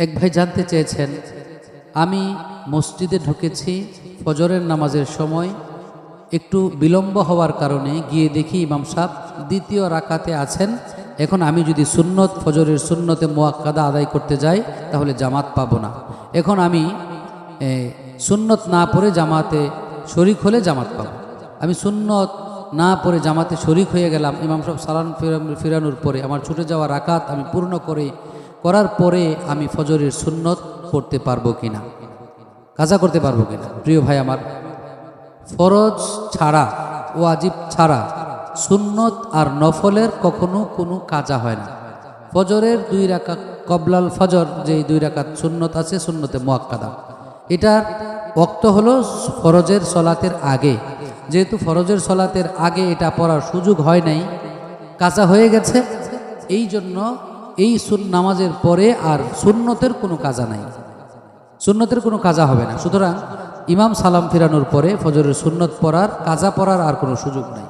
এক ভাই জানতে চেয়েছেন, আমি মসজিদে ঢুকেছি ফজরের নামাজের সময়, একটু বিলম্ব হওয়ার কারণে গিয়ে দেখি ইমাম সাহেব দ্বিতীয় রাকাতে আছেন, এখন আমি যদি সুন্নত, ফজরের সুন্নতে মোয়াক্কাদা আদায় করতে যাই, তাহলে জামাত পাবো না। এখন আমি সুন্নত না পড়ে জামাতে শরিক হলে জামাত পাবো। আমি সুন্নত না পড়ে জামাতে শরিক হয়ে গেলাম, ইমাম সাহেব সালান ফিরান- ফিরানোর পরে আমার ছুটে যাওয়া রাকাত আমি পূর্ণ করে করার পরে আমি ফজরের সুন্নত পড়তে পারব কিনা? কাজা করতে পারব কিনা? প্রিয় ভাই আমার, ফরজ ছাড়া, ওয়াজিব ছাড়া সুন্নত আর নফলের কখনো কোনো কাজা হয় না। ফজরের দুই রাকাত কবলাল ফজর যে দুই রাকাত সুন্নত আছে, সুন্নতে মোয়াক্কাদা। এটার ওক্ত হলো ফরজের সলাতের আগে। যেহেতু ফরজের সলাতের আগে এটা পড়ার সুযোগ হয় নাই কাঁচা হয়ে গেছে এই জন্য এই সুন নামাজের পরে আর সুন্নতের কোনো কাজা নাই। সুন্নতের কোনো কাজা হবে না। সুতরাং ইমাম সালাম ফিরানোর পরে ফজরের সুন্নত পড়ার, কাজা পড়ার আর কোনো সুযোগ নাই।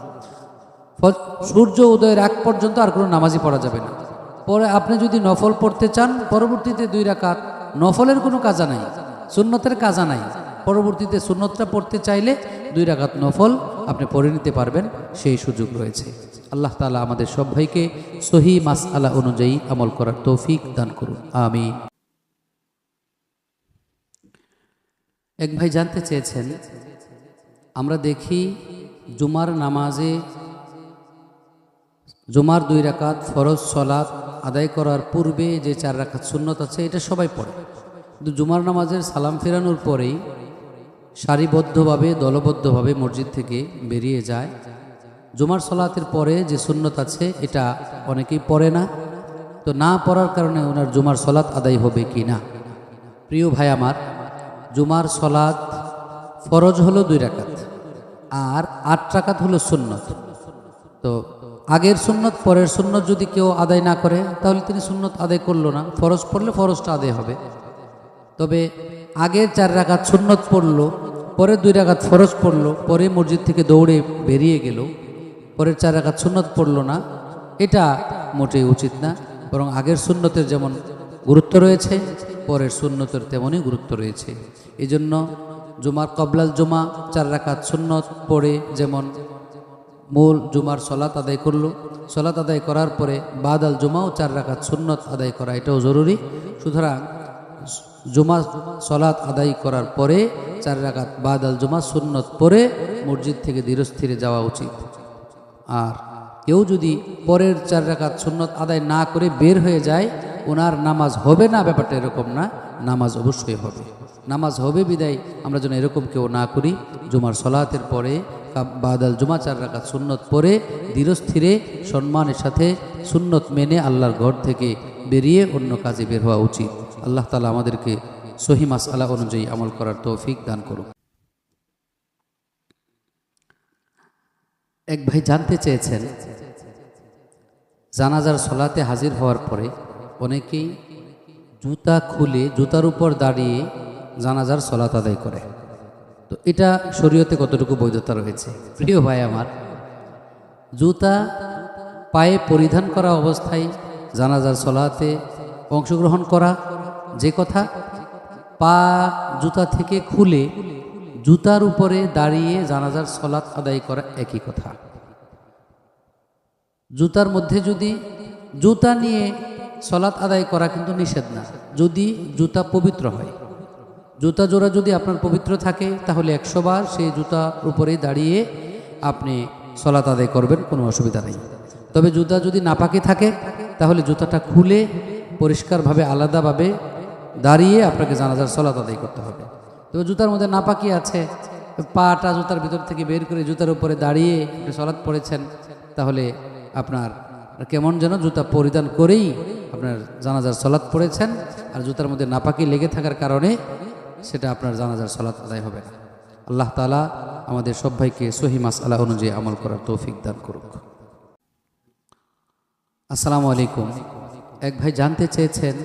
সূর্য উদয়ের এক পর্যন্ত আর কোনো নামাজই পড়া যাবে না। পরে আপনি যদি নফল পড়তে চান, পরবর্তীতে দুই রাকাত, নফলের কোনো কাজা নাই, সুন্নতের কাজা নাই। পরবর্তীতে সুন্নতটা পড়তে চাইলে দুই রাকাত নফল আপনি পড়ে নিতে পারবেন, সেই সুযোগ রয়েছে। আল্লাহ তালা আমাদের সব ভাইকে সহি মাস আলা অনুযায়ী আমল করার তৌফিক দান করুন। আমি এক ভাই জানতে চেয়েছেন, আমরা দেখি জুমার নামাজে জুমার দুই রাকাত ফরজ সলাৎ আদায় করার পূর্বে যে চার রাখাত সুন্নত আছে, এটা সবাই পড়ে। কিন্তু জুমার নামাজের সালাম ফেরানোর পরেই সারিবদ্ধভাবে, দলবদ্ধভাবে মসজিদ থেকে বেরিয়ে যায়। জুমার সলাতের পরে যে সুন্নত আছে, এটা অনেকেই পড়ে না। তো না পড়ার কারণে ওনার জুমার সলাৎ আদায় হবে কি না? প্রিয় ভাই আমার, জুমার সলাৎ ফরজ হলো দুই রাকাত, আর আট রাকাত হলো সুন্নত। তো আগের সুন্নত, পরের সুন্নত যদি কেউ আদায় না করে, তাহলে তিনি সুন্নত আদায় করল না। ফরজ পড়লে ফরজটা আদায় হবে। তবে আগের চার রাকাত সুন্নত পড়ল, পরে দুই রাকাত ফরজ পড়ল, পরে মসজিদ থেকে দৌড়ে বেরিয়ে গেল। পরের চার রাকাত সুন্নত পড়ল না, এটা মোটেই উচিত না। বরং আগের সুন্নতের যেমন গুরুত্ব রয়েছে, পরের সুন্নতের তেমনই গুরুত্ব রয়েছে। এই জন্য জুমার কবলাল জুমা, চার রাখাত সুন্নত পড়ে যেমন মূল জুমার সলাত আদায় করল, সলাত আদায় করার পরে বাদ আল জুমাও চার রাখাত সুন্নত আদায় করা এটাও জরুরি। সুতরাং জুমা সলাত আদায় করার পরে চার রাখাত বাদ আল জুমা সুন্নত পরে মসজিদ থেকে ধীরস্থিরে যাওয়া উচিত। আর কেউ যদি পরের চার রাকাত সুন্নত আদায় না করে বের হয়ে যায়, ওনার নামাজ হবে না, ব্যাপারটা এরকম না, নামাজ অবশ্যই হবে। নামাজ হবে, বিদায়, আমরা যেন এরকম কেউ না করি। জুমার সলাতের পরে বাদাল জুমা চার রাকাত সুন্নত পরে, ধীরস্থিরে, সম্মানের সাথে সুন্নত মেনে আল্লাহর ঘর থেকে বেরিয়ে অন্য কাজে বের হওয়া উচিত। আল্লাহ তালা আমাদেরকে সহি মাস আলা অনুযায়ী আমল করার তৌফিক দান করুন এক ভাই জানতে চেয়েছেন, জানাজার সলাতে হাজির হওয়ার পরে অনেকেই জুতা খুলে জুতার উপর দাঁড়িয়ে জানাজার সলাত আদায় করে। তো এটা শরীয়তে কতটুকু বৈধতা রয়েছে? প্রিয় ভাই আমার, জুতা পায়ে পরিধান করা অবস্থায় জানাজার সলাতে অংশগ্রহণ করা যে কথা, পা জুতা থেকে খুলে জুতার উপরে দাঁড়িয়ে জানাজার সলাত আদায় করা একই কথা। জুতার মধ্যে যদি জুতা নিয়ে সলাৎ আদায় করা কিন্তু নিষেধ না। যদি জুতা পবিত্র হয়। জুতা জোড়া যদি আপনার পবিত্র থাকে, তাহলে একশো বার সেই জুতার উপরে দাঁড়িয়ে আপনি সলাৎ আদায় করবেন, কোনো অসুবিধা নেই। তবে জুতা যদি নাপাকি থাকে, তাহলে জুতাটা খুলে পরিষ্কারভাবে আলাদাভাবে দাঁড়িয়ে আপনাকে জানাজার সলাৎ আদায় করতে হবে। তবে জুতার মধ্যে নাপাকি আছে পাটা জুতার ভিতর থেকে বের করে জুতার উপরে দাঁড়িয়ে আপনি সলাৎ পড়েছেন, তাহলে আপনার কেমন যেন জুতা পরিধান করেই আপনার জানাজার সলাৎ পড়েছেন, আর জুতার মধ্যে নাপাকি লেগে থাকার কারণে সেটা আপনার জানাজার সলাৎ আদায় হবে না। আল্লাহ তালা আমাদের সব ভাইকে সহি মাস অনুযায়ী আমল করার তৌফিক দান করুক। আসসালামু আলাইকুম। এক ভাই জানতে চেয়েছেন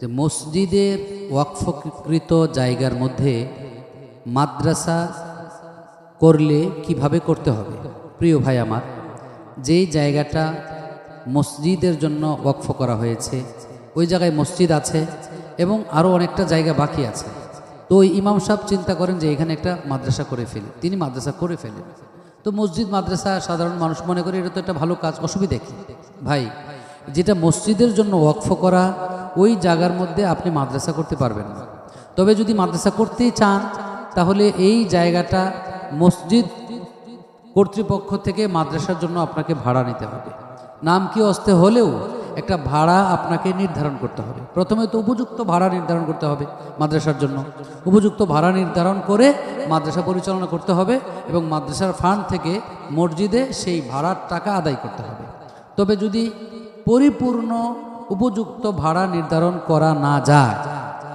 যে মসজিদের ওয়াকফকৃত জায়গার মধ্যে মাদ্রাসা করলে কীভাবে করতে হবে? প্রিয় ভাই আমার, যেই জায়গাটা মসজিদের জন্য ওয়াকফ করা হয়েছে, ওই জায়গায় মসজিদ আছে এবং আরও অনেকটা জায়গা বাকি আছে। তো ওই ইমাম সাহেব চিন্তা করেন যে এখানে একটা মাদ্রাসা করে ফেলে। তিনি মাদ্রাসা করে ফেলেন। তো মসজিদ, মাদ্রাসা সাধারণ মানুষ মনে করে এটা তো একটা ভালো কাজ, অসুবিধা কি? ভাই, যেটা মসজিদের জন্য ওয়াকফ করা ওই জায়গার মধ্যে আপনি মাদ্রাসা করতে পারবেন না। তবে যদি মাদ্রাসা করতেই চান, তাহলে এই জায়গাটা মসজিদ কর্তৃপক্ষ থেকে মাদ্রাসার জন্য আপনাকে ভাড়া নিতে হবে। নাম কি অস্তে হলেও একটা ভাড়া আপনাকে নির্ধারণ করতে হবে। প্রথমে তো উপযুক্ত ভাড়া নির্ধারণ করতে হবে মাদ্রাসার জন্য। উপযুক্ত ভাড়া নির্ধারণ করে মাদ্রাসা পরিচালনা করতে হবে এবং মাদ্রাসার ফান্ড থেকে মসজিদে সেই ভাড়ার টাকা আদায় করতে হবে। তবে যদি পরিপূর্ণ উপযুক্ত ভাড়া নির্ধারণ করা না যায়।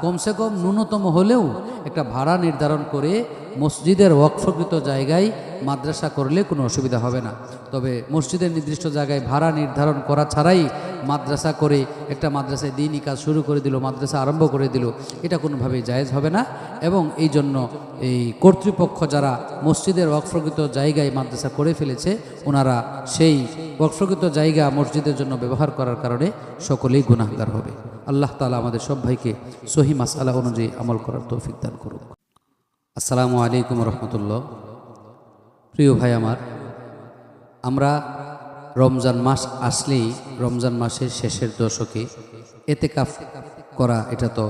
কমসে কম ন্যূনতম হলেও একটা ভাড়া নির্ধারণ করে মসজিদের ওয়াকফকৃত জায়গায় মাদ্রাসা করলে কোনো অসুবিধা হবে না। তবে মসজিদের নির্দিষ্ট জায়গায় ভাড়া নির্ধারণ করা ছাড়াই মাদ্রাসা করে একটা মাদ্রাসায় দিনই কাজ শুরু করে দিল, মাদ্রাসা আরম্ভ করে দিল, এটা কোনোভাবেই জায়েজ হবে না। এবং এই জন্য এই কর্তৃপক্ষ যারা মসজিদের ওয়াকফকৃত জায়গায় মাদ্রাসা করে ফেলেছে, ওনারা সেই ওয়াকফকৃত জায়গা মসজিদের জন্য ব্যবহার করার কারণে সকলেই গুনাহগার হবে। আল্লাহ তালা আমাদের সব ভাইকে সহি মাসালা অনুযায়ী আমল করার তৌফিক দান করুক। আসসালামু আলাইকুম রহমতুল্লাহ। প্রিয় ভাই আমার, আমরা রমজান মাস আসলেই রমজান মাসের শেষের দশকে এতে কাফ করা এটা তো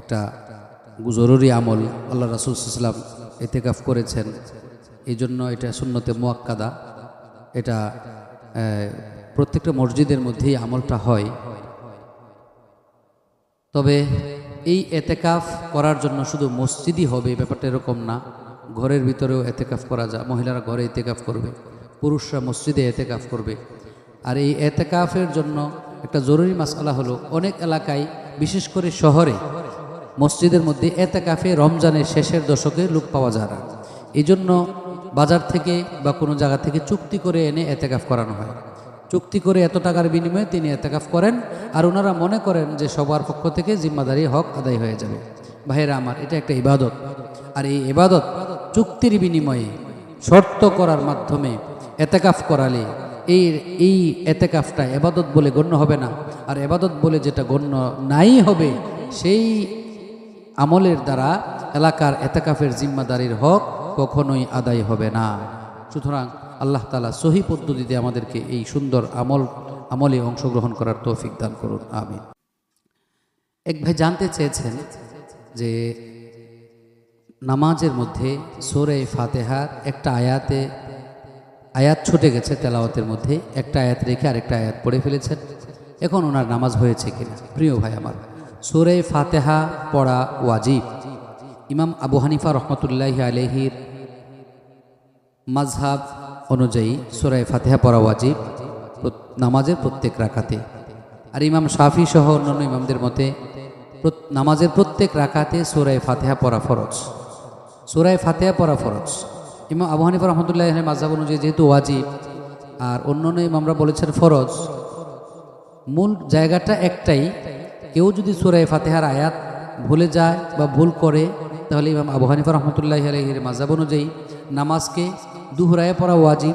একটা জরুরি আমল। আল্লাহ রাসুল ইসলাম এতে কাফ করেছেন। এই জন্য এটা শূন্যতে মোয়াক্কাদা। এটা প্রত্যেকটা মসজিদের মধ্যেই আমলটা হয়। তবে এই এতেকাফ করার জন্য শুধু মসজিদই হবে ব্যাপারটা এরকম না। ঘরের ভিতরেও এতেকাফ করা যায়, মহিলারা ঘরে এতেকাফ করবে, পুরুষরা মসজিদে এতেকাফ করবে। আর এই এতেকাফের জন্য একটা জরুরি মাসালা হলো, অনেক এলাকায়, বিশেষ করে শহরে, মসজিদের মধ্যে এতেকাফে রমজানের শেষের দশকে লোক পাওয়া যায় না। এই জন্য বাজার থেকে বা কোনো জায়গা থেকে চুক্তি করে এনে এতেকাফ করানো হয়। চুক্তি করে এত টাকার বিনিময়ে তিনি এতেকাফ করেন আর ওনারা মনে করেন যে সবার পক্ষ থেকে জিম্মাদারি হক আদায় হয়ে যাবে। ভাইয়েরা আমার, এটা একটা ইবাদত। আর এই ইবাদত চুক্তির বিনিময়ে শর্ত করার মাধ্যমে এতেকাফ করালে এই এই এতেকাফটা এবাদত বলে গণ্য হবে না। আর এবাদত বলে যেটা গণ্য নাই হবে, সেই আমলের দ্বারা এলাকার এতেকাফের জিম্মাদারির হক কখনোই আদায় হবে না। সুতরাং আল্লাহ তালা সহি পদ্ধতিতে আমাদেরকে এই সুন্দর আমল, আমলে অংশগ্রহণ করার তৌফিক দান করুন আমি এক ভাই জানতে চেয়েছেন যে নামাজের মধ্যে সোরে ফাতেহার একটা আয়াতে, আয়াত ছুটে গেছে তেলাওয়াতের মধ্যে, একটা আয়াত রেখে আরেকটা আয়াত পড়ে ফেলেছেন। এখন ওনার নামাজ হয়েছে কিনা? প্রিয় ভাই আমার, সোরে ফাতেহা পড়া ওয়াজিব। ইমাম আবু হানিফা রহমতুল্লাহ আলহির মাঝহাব অনুযায়ী সোরাই ফাতেহা পড়া ওয়াজিব নামাজের প্রত্যেক রাখাতে আর ইমাম শাফি সহ অন্যান্য ইমামদের মতে নামাজের প্রত্যেক রাখাতে সোরাই ফাতেহা পড়া ফরজ। সোরাই ফাতেহা পড়া ফরজ। ইমাম আবু হানিফা রহমতুল্লাহ মাঝহাব অনুযায়ী যেহেতু ওয়াজিব, আর অন্য অন্যান্য ইমামরা বলেছেন ফরজ, মূল জায়গাটা একটাই, কেউ যদি সুরায় ফাতেহার আয়াত ভুলে যায় বা ভুল করে, তাহলে ইমাম আবু হানিফা রহমতুল্লাহ আলহির মাজাব অনুযায়ী নামাজকে দুহরায় পড়া ওয়াজিব।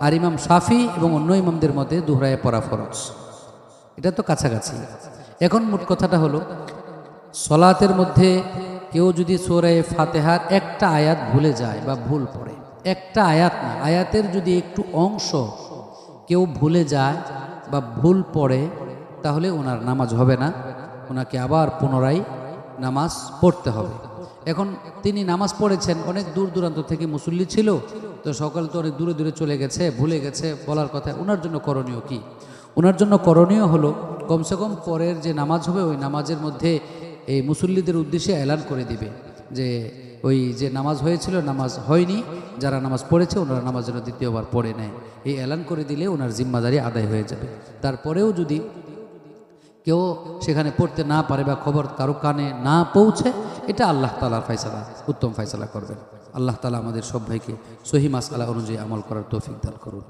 আর ইমাম শাফি এবং অন্য ইমামদের মধ্যে দুহরায় পড়া ফরজ। এটা তো কাছাকাছি। এখন মোট কথাটা হলো, সলাতের মধ্যে কেউ যদি সোরায় ফাতেহার একটা আয়াত ভুলে যায় বা ভুল পড়ে, একটা আয়াত না, আয়াতের যদি একটু অংশ কেউ ভুলে যায় বা ভুল পড়ে, তাহলে ওনার নামাজ হবে না, ওনাকে আবার পুনরায় নামাজ পড়তে হবে। এখন তিনি নামাজ পড়েছেন, অনেক দূর দূরান্ত থেকে মুসল্লি ছিল তো সকাল তো অনেক দূরে দূরে চলে গেছে, ভুলে গেছে, বলার কথা। ওনার জন্য করণীয় কি? ওনার জন্য করণীয় হলো, কমসে কম পরের যে নামাজ হবে, ওই নামাজের মধ্যে এই মুসল্লিদের উদ্দেশ্যে এলান করে দিবে যে, ওই যে নামাজ হয়েছিল, নামাজ হয়নি, যারা নামাজ পড়েছে, ওনারা নামাজ যেন দ্বিতীয়বার পড়ে নেয়। এই এলান করে দিলে ওনার জিম্মাদারি আদায় হয়ে যাবে। তারপরেও যদি কেউ সেখানে পড়তে না পারে বা খবর কারও কানে না পৌঁছে, এটা আল্লাহ তালার ফয়সালা, উত্তম ফয়সালা করবেন। আল্লাহ তালা আমাদের সব ভাইকে সহি মাসালা অনুযায়ী আমল করার তৌফিক দান করুন।